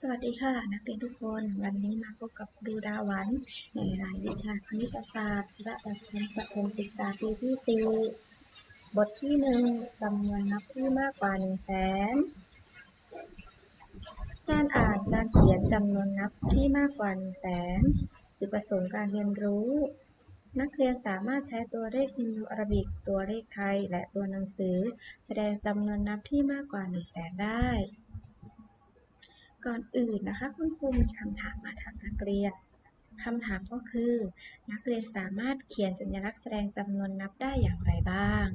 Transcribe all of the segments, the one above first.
สวัสดีค่ะ นักเรียนทุกคน วันนี้มาพบกับครูดาวัน ในรายวิชาคณิตศาสตร์ระดับชั้นประถมศึกษาปีที่ 4 บทที่หนึ่งจำนวนนับที่มากกว่า 1 0 0 0 0แสนการอ่านการเขียนจำนวนนับที่มากกว่า 1 0 0 0 0แสนจุดประสงค์การเรียนรู้ นักเรียนสามารถใช้ตัวเลขฮินดูอาราบิก ตัวเลขไทย และตัวหนังสือ แสดงจำนวนนับที่มากกว่า 1 0 0 0 0แสนได้ ก่อนอื่นนะคะ คุณครูมีคำถามมาถามนักเรียนคำถามก็คือ นักเรียนสามารถเขียนสัญลักษณ์แสดงจำนวนนับได้อย่างไรบ้าง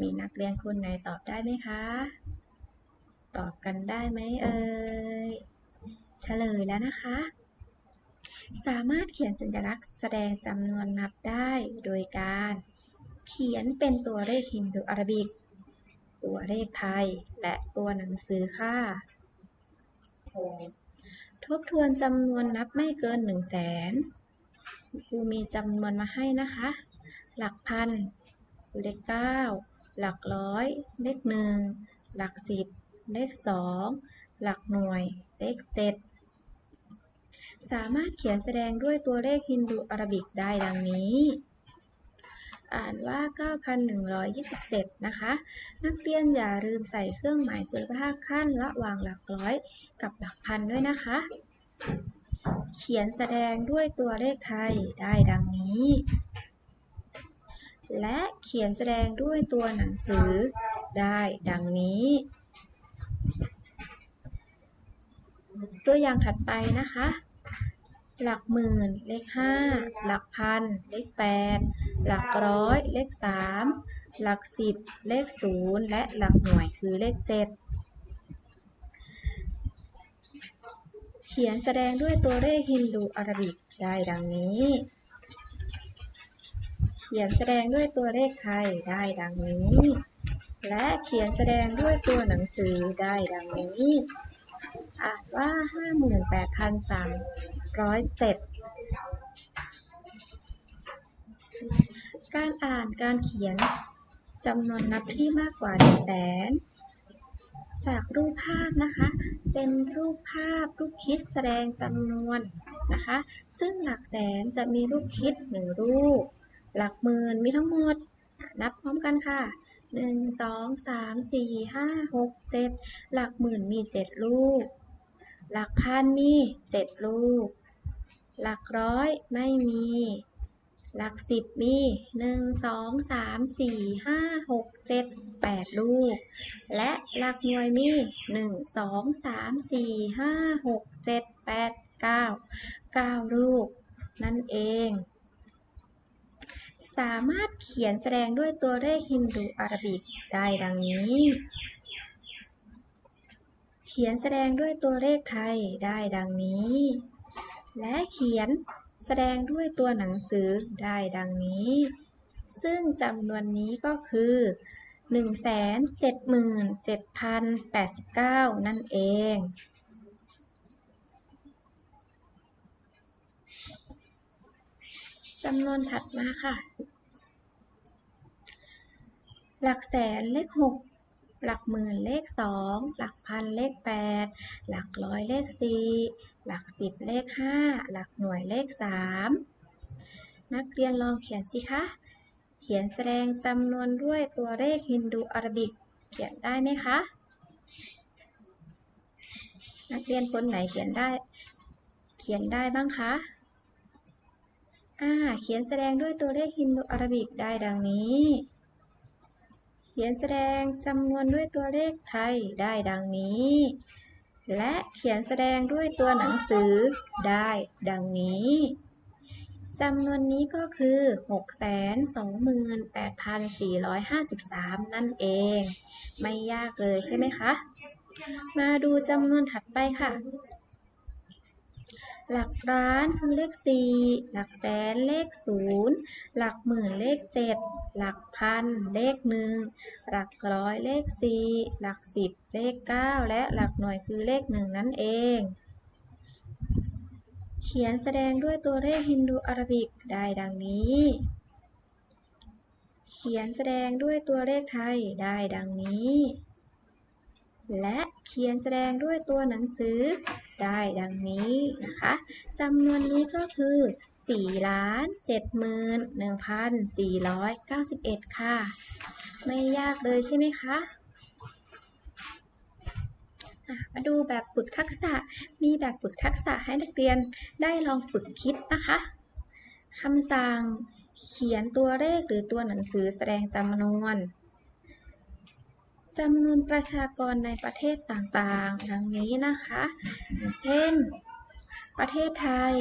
มีนักเรียนคนไหนตอบได้ไหมคะ ตอบกันได้ไหมเอ่ยเฉลยแล้วนะคะ สามารถเขียนสัญลักษณ์แสดงจำนวนนับได้โดยการ เขียนเป็นตัวเลขฮินดูอาราบิก ตัวเลขไทย และตัวหนังสือค่ะ ทบทวนจำนวนนับไม่เกิน 1 0 0 0 0แสนครูมีจำนวนมาให้นะคะ หลักพันเลข9หลักร้อย เลข1หลัก10เลข2หลักหน่วย เลข7สามารถเขียนแสดงด้วยตัวเลขฮินดูอาราบิกได้ดังนี้ อ่านว่า 9,127 นะคะ นักเรียนอย่าลืมใส่เครื่องหมายสุลภาพขั้นระหว่างหลักร้อยกับหลักพันด้วยนะคะ เขียนแสดงด้วยตัวเลขไทยได้ดังนี้ และเขียนแสดงด้วยตัวหนังสือได้ดังนี้ ตัวอย่างถัดไปนะคะ หลักหมื่น เลข5หลักพัน เลข8หลักร้อย เลข3หลัก10เลข0และหลักหน่วยคือเลข7เขียนแสดงด้วยตัวเลขฮินดูอาราบิกได้ดังนี้ เขียนแสดงด้วยตัวเลขไทยได้ดังนี้ และเขียนแสดงด้วยตัวหนังสือได้ดังนี้ อ่านว่า58,307การอ่านการเขียนจำนวนนับที่มากกว่า1 0 0 0 0แสนจากรูปภาพนะคะ เป็นรูปภาพรูปคิดแสดงจำนวนนะคะ ซึ่งหลักแสนจะมีรูปคิดหนึ่งรูป หลักหมื่นมีทั้งหมด นับพร้อมกันค่ะ 1 2 3 4 5 6 7หลักหมื่นมี7รูปหลักพันมี7รูปหลักร้อยไม่มี หลักสิบมีหนึ่งสองสามสี่ห้าหกเจ็ดแปดลูก และหลักหน่วยมีหนึ่งสองสามสี่ห้าหกเจ็ดแปดเก้าเก้าลูก นั่นเอง สามารถเขียนแสดงด้วยตัวเลขฮินดูอารบิกได้ดังนี้ เขียนแสดงด้วยตัวเลขไทยได้ดังนี้ และเขียนแสดงด้วยตัวหนังสือได้ดังนี้ ซึ่งจำนวนนี้ก็คือ 177,089 นั่นเอง จำนวนถัดมาค่ะ หลักแสนเลข 6 หลักหมื่นเลข 2 หลักพันเลข 8 หลักร้อยเลข 4 หลัก10เลข 5 หลักหน่วยเลข 3 นักเรียนลองเขียนสิคะ เขียนแสดงจำนวนด้วยตัวเลขฮินดูอารบิก เขียนได้ไหมคะ นักเรียนคนไหนเขียนได้ เขียนได้บ้างคะ อ่าเขียนแสดงด้วยตัวเลขฮินดูอาราบิกได้ดังนี้ เขียนแสดงจำนวนด้วยตัวเลขไทยได้ดังนี้ และเขียนแสดงด้วยตัวหนังสือได้ดังนี้จำนวนนี้ก็คือ 628,453 นั่นเอง ไม่ยากเลยใช่ไหมคะ มาดูจำนวนถัดไปค่ะ หลักล้านคือเลข4หลักแสนเลข0หลักหมื่นเลข7หลักพันเลข1หลักร้อยเลข4หลัก10เลข9และหลักหน่วยคือเลข1นั่นเองเขียนแสดงด้วยตัวเลขฮินดูอารบิกได้ดังนี้ เขียนแสดงด้วยตัวเลขไทยได้ดังนี้ และเขียนแสดงด้วยตัวหนังสือ ได้ดังนี้นะคะจำนวนนี้ก็คือ4ล้าน71,491 ค่ะ ไม่ยากเลยใช่ไหมคะมาดูแบบฝึกทักษะ มีแบบฝึกทักษะให้นักเรียนได้ลองฝึกคิดนะคะคำสั่งเขียนตัวเลขหรือตัวหนังสือแสดงจำนวน จำนวนประชากรในประเทศต่างๆ ดังนี้นะคะ เช่น ประเทศไทย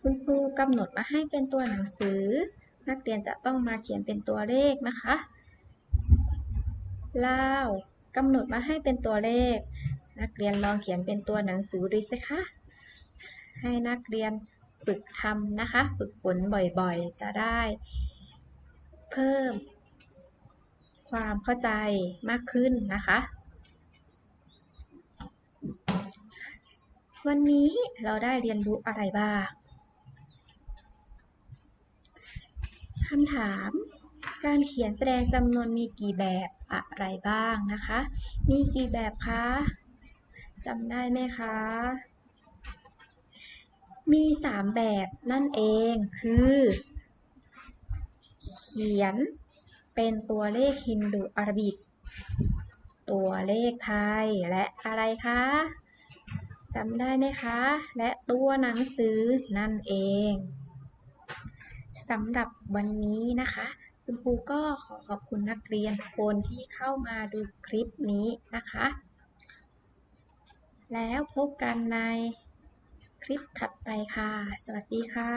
คุณครูกำหนดมาให้เป็นตัวหนังสือ นักเรียนจะต้องมาเขียนเป็นตัวเลขนะคะ ลาวกำหนดมาให้เป็นตัวเลข นักเรียนลองเขียนเป็นตัวหนังสือดูสิคะ ให้นักเรียนฝึกทำนะคะ ฝึกฝนบ่อยๆ จะได้ เพิ่ม ความเข้าใจมากขึ้นนะคะ วันนี้เราได้เรียนรู้อะไรบ้างคำถามการเขียนแสดงจำนวนมีกี่แบบอะไรบ้างนะคะ มีกี่แบบคะจำได้ไหมคะ มี 3 แบบนั่นเองคือ เขียน เป็นตัวเลขฮินดูอารบิก ตัวเลขไทยและอะไรคะจำได้ไหมคะ และตัวหนังสือนั่นเองสำหรับวันนี้นะคะ คุณครูก็ขอขอบคุณนักเรียนทุกคนที่เข้ามาดูคลิปนี้นะคะ แล้วพบกันในคลิปถัดไปค่ะ สวัสดีค่ะ